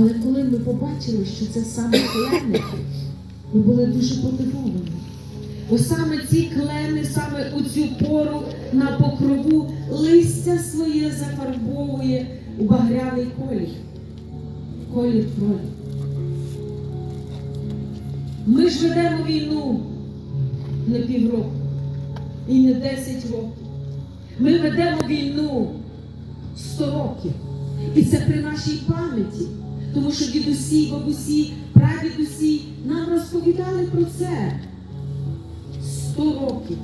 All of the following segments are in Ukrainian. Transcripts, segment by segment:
Але коли ми побачили, що це саме клени, ми були дуже подивовані. Бо саме ці клени, саме у цю пору на покрову листя своє зафарбовує у багряний колір. Колір крові. Ми ж ведемо війну не півроку і не 10 років. Ми ведемо війну 100 років. І це при нашій пам'яті. Тому що дідусі, бабусі, прадідусі нам розповідали про це. 100 років.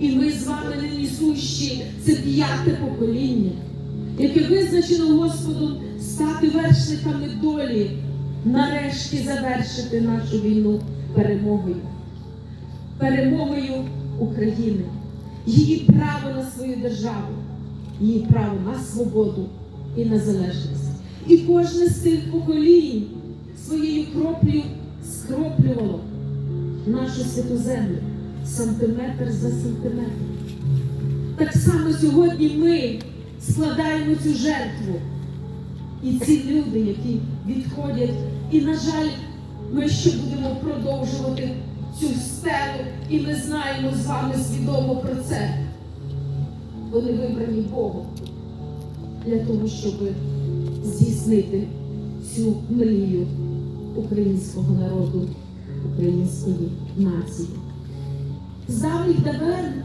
І ми з вами нині сущі, це п'яте покоління, яке визначено Господом стати вершниками долі, нарешті завершити нашу війну перемогою. Перемогою України, її право на свою державу, її право на свободу і на залежність. І кожне з цих поколінь своєю кроплею скроплювало нашу святу землю сантиметр за сантиметром. Так само сьогодні ми складаємо цю жертву. І ці люди, які відходять, і, на жаль, ми ще будемо продовжувати цю стелу, і ми знаємо з вами свідомо про це. Вони вибрані Богом для того, щоб здійснити цю мрію українського народу, української нації. З давніх давен,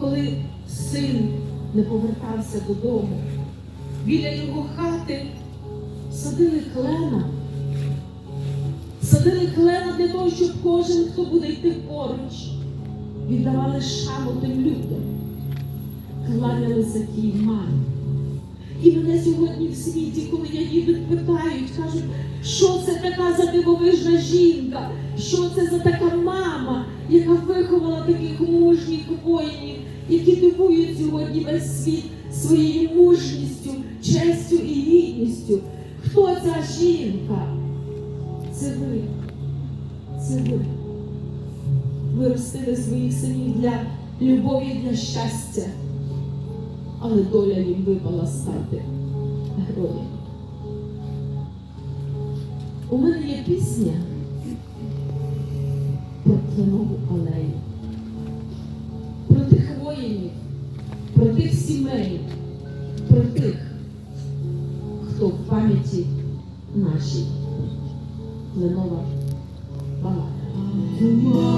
коли син не повертався додому, біля його хати садили клена. Садили клена для того, щоб кожен, хто буде йти поруч, віддавали шану тим людям, кланялися тій мамі. І мене сьогодні в світі, коли я їду, питають, кажуть, що це така за дивовижна жінка, що це за така мама, яка виховала таких мужніх воїнів, які дивують сьогодні весь світ своєю мужністю, честю і гідністю. Хто ця жінка? Це ви. Це ви. Ви ростили своїх синів для любові, для щастя але доля їм випала стати героєм. У мене є пісня про кленову алею, про тих воїнів, про тих сімей, про тих, хто в пам'яті нашій кленова. Біль